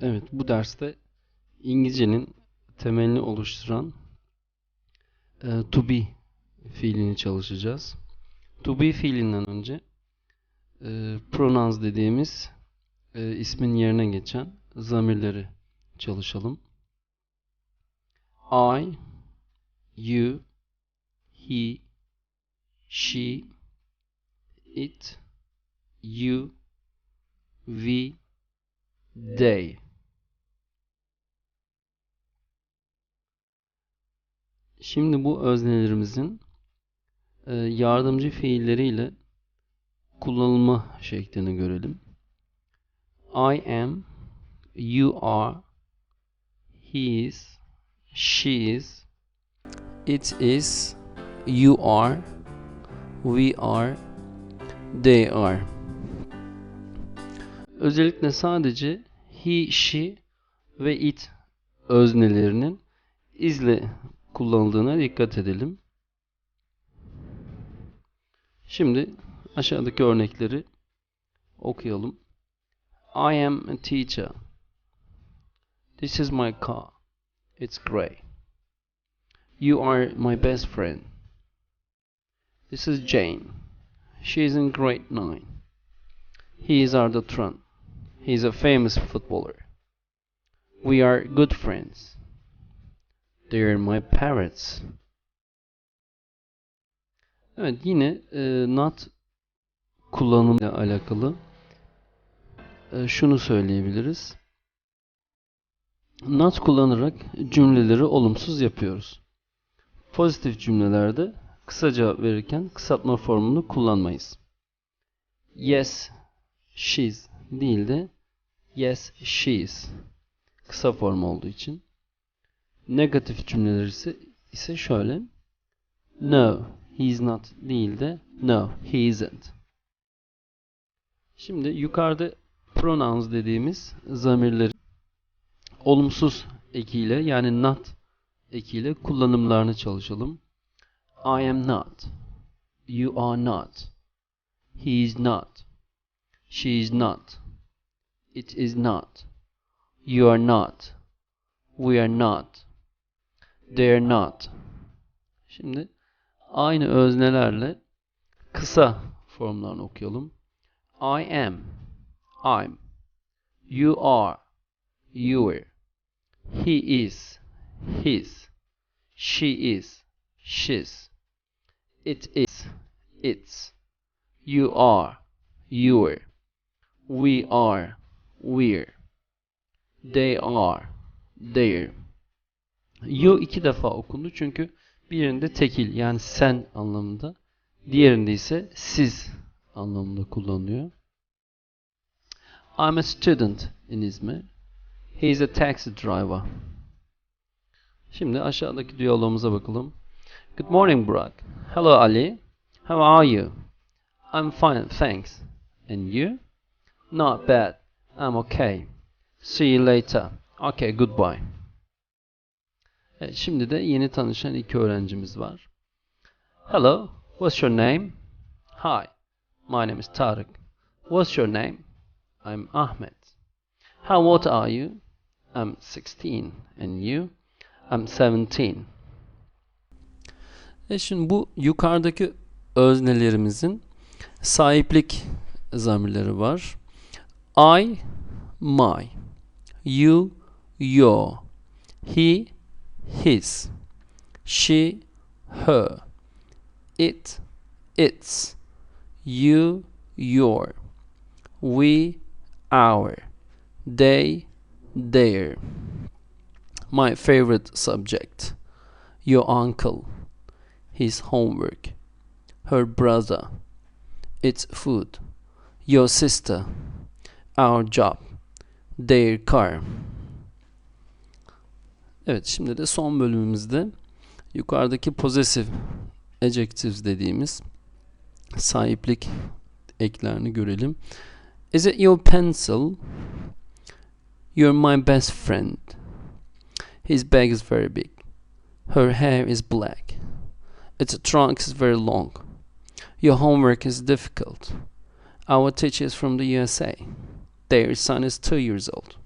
Evet, bu derste İngilizcenin temelini oluşturan e, to be fiilini çalışacağız. To be fiilinden önce e, pronouns dediğimiz e, ismin yerine geçen zamirleri çalışalım. I, you, he, she, it, you, we, they. Şimdi bu öznelerimizin e, yardımcı fiilleriyle kullanılma şeklini görelim. I am, you are, he is, she is, it is, you are, we are, they are. Özellikle sadece he, she ve it öznelerinin izle kullanıldığına dikkat edelim. Şimdi aşağıdaki örnekleri okuyalım. I am a teacher. This is my car. It's gray. You are my best friend. This is Jane. She is in grade 9. He is Arda Turan. He is a famous footballer. We are good friends. They are my parrots. Evet yine e, not kullanımıyla alakalı e, şunu söyleyebiliriz. Not kullanarak cümleleri olumsuz yapıyoruz. Pozitif cümlelerde kısa cevap verirken kısaltma formunu kullanmayız. Yes, she's değil de yes, she's kısa form olduğu için. Negatif cümleler ise, ise şöyle. No, he is not değil de no, he isn't. Şimdi yukarıda pronouns dediğimiz zamirleri olumsuz ekiyle yani not ekiyle kullanımlarını çalışalım. I am not. You are not. He is not. She is not. It is not. You are not. We are not. They are not. Şimdi aynı öznelerle kısa formlarını okuyalım. I am. I'm. You are. You are. He is. His. She is. She's. It is. It's. You are. You are. We are. We're. They are. They're. You iki defa okundu çünkü birinde tekil yani sen anlamında, diğerinde ise siz anlamında kullanılıyor. I'm a student in İzmir. He is a taxi driver. Şimdi aşağıdaki diyalogumuza bakalım. Good morning Burak. Hello Ali. How are you? I'm fine, thanks. And you? Not bad. I'm okay. See you later. Okay, goodbye. Evet, şimdi de yeni tanışan iki öğrencimiz var. Hello, what's your name? Hi, my name is Tarık. What's your name? I'm Ahmed. How old are you? I'm 16. And you? I'm 17. E şimdi bu yukarıdaki öznelerimizin sahiplik zamirleri var. I, my. You, your. He, his. She, her. It, its. You, your. We, our. They, their. My favorite subject. Your uncle. His homework. Her brother. Its food. Your sister. Our job. Their car. Evet şimdi de son bölümümüzde yukarıdaki possessive adjectives dediğimiz sahiplik eklerini görelim. Is it your pencil? You're my best friend. His bag is very big. Her hair is black. Its trunk is very long. Your homework is difficult. Our teacher is from the USA. Their son is two years old.